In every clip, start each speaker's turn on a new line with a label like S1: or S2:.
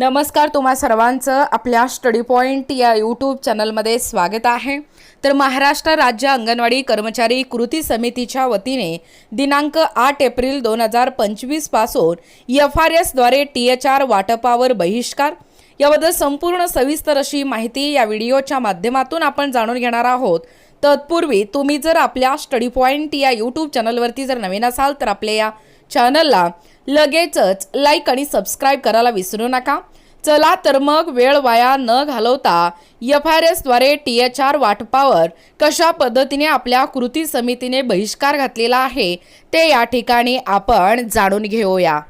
S1: नमस्कार तुम्हा सर्वांचं आपल्या स्टडी पॉईंट या यूट्यूब चॅनलमध्ये स्वागत आहे. तर महाराष्ट्र राज्य अंगणवाडी कर्मचारी कृती समितीच्या वतीने दिनांक आठ एप्रिल दोन हजार पंचवीसपासून एफ आर एसद्वारे टी एच आर वाटपावर बहिष्कार. याबद्दल संपूर्ण सविस्तर अशी माहिती या व्हिडिओच्या माध्यमातून आपण जाणून घेणार आहोत. तत्पूर्वी तुम्ही जर आपल्या स्टडी पॉईंट या यूट्यूब चॅनलवरती जर नवीन असाल तर आपल्या या चॅनलला लगेचच लाईक आणि सबस्क्राईब करायला विसरू नका. चला तर मग वेळ वाया न घालवता एफ आर एसद्वारे टी एच आर वाटपावर कशा पद्धतीने आपल्या कृती समितीने बहिष्कार घातलेला आहे ते या ठिकाणी आपण जाणून घेऊया.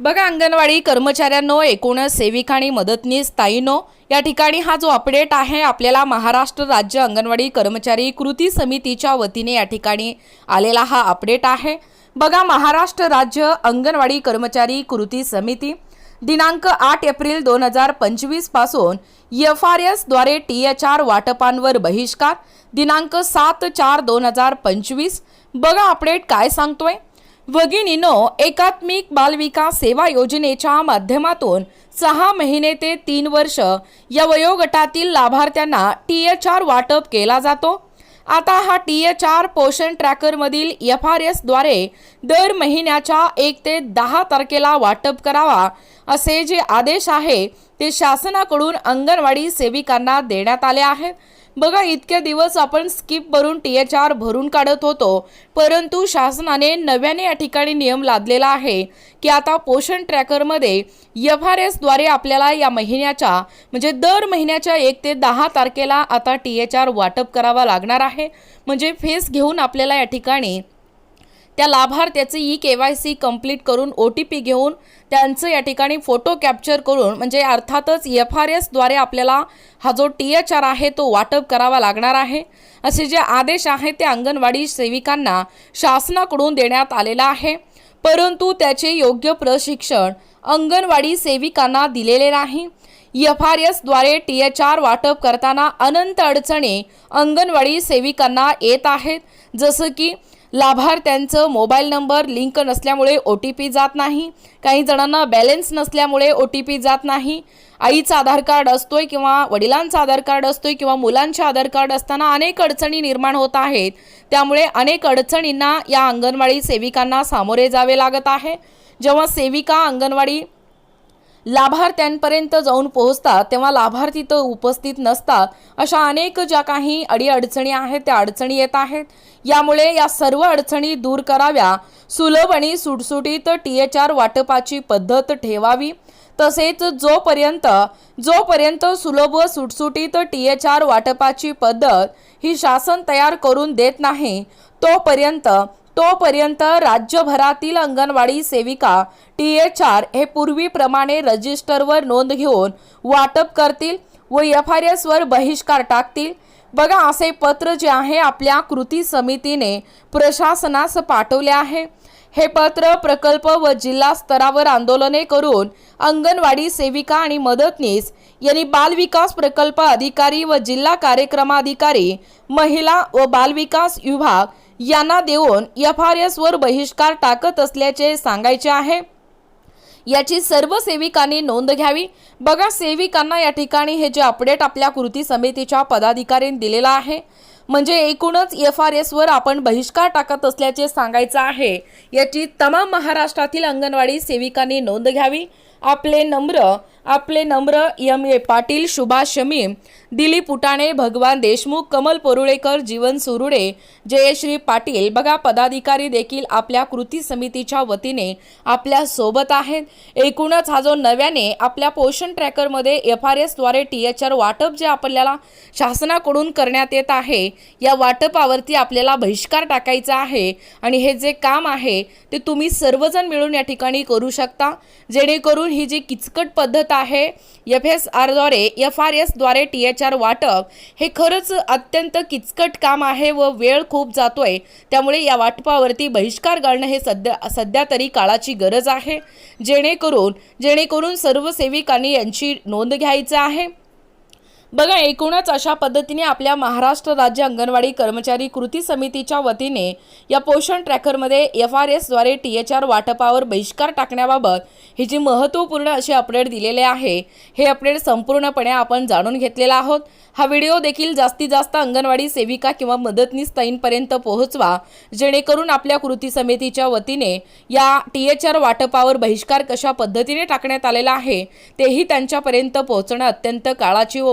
S1: बघा अंगणवाडी कर्मचाऱ्यांनो एकूण सेविका आणि मदतनीस ताईनो या ठिकाणी हा जो अपडेट आहे आपल्याला महाराष्ट्र राज्य अंगणवाडी कर्मचारी कृती समितीच्या वतीने या ठिकाणी आलेला हा अपडेट आहे. बघा महाराष्ट्र राज्य अंगणवाडी कर्मचारी कृती समिती दिनांक आठ एप्रिल दोन हजार पंचवीसपासून एफ आर एसद्वारे टी एच आर वाटपांवर बहिष्कार दिनांक सात चार दोन हजार पंचवीस. बघा अपडेट काय सांगतोय. भगिनीनो एकात्मिक बालविकास सेवा योजनेच्या माध्यमातून सहा महिने ते तीन वर्ष या वयोगटातील लाभार्थ्यांना टी एच आर वाटप केला जातो. आता हा टी एच आर पोषण ट्रॅकरमधील एफ आर एसद्वारे दर महिन्याच्या एक ते दहा तारखेला वाटप करावा असे जे आदेश आहे ते शासनाकडून अंगणवाडी सेविकांना देण्यात आले आहेत. बघा इतके दिवस आपण स्किप भरून टी एच आर भरून काढत होतो परंतु शासनाने नव्याने या ठिकाणी नियम लादलेला आहे की आता पोषण ट्रॅकरमध्ये एफ आर एसद्वारे आपल्याला या महिन्याच्या म्हणजे दर महिन्याच्या एक ते दहा तारखेला आता टी एच आर वाटप करावा लागणार आहे. म्हणजे फेस घेऊन आपल्याला या ठिकाणी त्या लाभार्थ्याचे E K Y C complete करून ओ टी पी घेऊन त्यांचं या ठिकाणी फोटो कॅप्चर करून म्हणजे अर्थातच एफ आर एसद्वारे आपल्याला हा जो टी एच आर आहे तो वाटप करावा लागणार आहे. असे जे आदेश आहेत ते अंगणवाडी सेविकांना शासनाकडून देण्यात आलेला आहे. परंतु त्याचे योग्य प्रशिक्षण अंगणवाडी सेविकांना दिलेले नाही. एफ आर एसद्वारे टी एच आर वाटप करताना अनंत अडचणी अंगणवाडी सेविकांना येत आहेत. जसं की लाभार्थ्यांचं मोबाईल नंबर लिंक नसल्यामुळे ओ टी पी जात नाही. काही जणांना बॅलेन्स नसल्यामुळे ओ टी पी जात नाही. आईचं आधार कार्ड असतोय किंवा वडिलांचं आधार कार्ड असतोय किंवा मुलांचे आधार कार्ड असताना अनेक अडचणी निर्माण होत आहेत. त्यामुळे अनेक अडचणींना या अंगणवाडी सेविकांना सामोरे जावे लागत आहे. जेव्हा सेविका अंगणवाडी लाभार्थ्यांपर्यंत जाऊन पोहोचतात तेव्हा लाभार्थी तर उपस्थित नसतात. अशा अनेक ज्या काही अडीअडचणी आहेत त्या अडचणी येत आहेत. यामुळे या सर्व अडचणी दूर कराव्या. सुलभ आणि सुटसुटीत टी एच आर वाटपाची पद्धत ठेवावी. तसेच जोपर्यंत जोपर्यंत सुलभ व सुटसुटीत टी एच आर वाटपाची पद्धत ही शासन तयार करून देत नाही तोपर्यंत तोपर्यंत राज्यभरातील अंगणवाडी सेविका टी एच आर हे पूर्वीप्रमाणे रजिस्टरवर नोंद घेऊन वाटप करतील व एफ आर एसवर बहिष्कार टाकतील. बघा असे पत्र जे आहे आपल्या कृती समितीने प्रशासनास पाठवले आहे. हे पत्र प्रकल्प व जिल्हा स्तरावर आंदोलने करून अंगणवाडी सेविका आणि मदतनीस यांनी बालविकास प्रकल्प अधिकारी व जिल्हा कार्यक्रमाधिकारी महिला व बालविकास विभाग यांना देऊन एफ आर एसवर बहिष्कार टाकत असल्याचे सांगायचे आहे. याची सर्व सेविकांनी नोंद घ्यावी. बघा सेविकांना या ठिकाणी हे जे अपडेट आपल्या कृती समितीच्या पदाधिकाऱ्यांनी दिलेला आहे. म्हणजे एकूणच एफ आर एसवर आपण बहिष्कार टाकत असल्याचे सांगायचं आहे. याची तमाम महाराष्ट्रातील अंगणवाडी सेविकांनी नोंद घ्यावी. आपले नम्र आपले नम्र एम ए पाटील सुभाष शमी दिलीप उटाणे भगवान देशमुख कमल पोरुळेकर जीवन सुरुडे जयश्री पाटील. बघा पदाधिकारी देखील आपल्या कृती समितीच्या वतीने आपल्यासोबत आहेत. एकूणच हा जो नव्याने आपल्या पोषण ट्रॅकरमध्ये एफ आर एसद्वारे टी एच आर वाटप जे आपल्याला शासनाकडून करण्यात येत आहे या वाटपावरती आपल्याला बहिष्कार टाकायचा आहे आणि हे जे काम आहे ते तुम्ही सर्वजण मिळून या ठिकाणी करू शकता. जेणेकरून ही जी किचकट पद्धत आहे एफ एस आरद्वारे एफ आर एसद्वारे टी एच आर वाटप हे खरंच अत्यंत किचकट काम आहे व वेळ खूप जातोय. त्यामुळे या वाटपावरती बहिष्कार घालणं हे सध्या सध्या तरी काळाची गरज आहे. जेणेकरून जेणेकरून सर्व सेविकांनी यांची नोंद घ्यायचं आहे. बघा एकूणच अशा पद्धतीने आपल्या महाराष्ट्र राज्य अंगणवाडी कर्मचारी कृती समितीच्या वतीने या पोषण ट्रॅकरमध्ये एफ आर एसद्वारे टी एच आर वाटपावर बहिष्कार टाकण्याबाबत ही जी महत्त्वपूर्ण अशी अपडेट दिलेले आहे हे अपडेट संपूर्णपणे आपण जाणून घेतलेला आहोत. हा व्हिडिओ देखील जास्तीत जास्त अंगणवाडी सेविका किंवा मदतनीस ताईंपर्यंत पोहोचवा जेणेकरून आपल्या कृती समितीच्या वतीने या टी एच आर वाटपावर बहिष्कार कशा पद्धतीने टाकण्यात आलेला आहे तेही त्यांच्यापर्यंत पोहोचणं अत्यंत काळाची व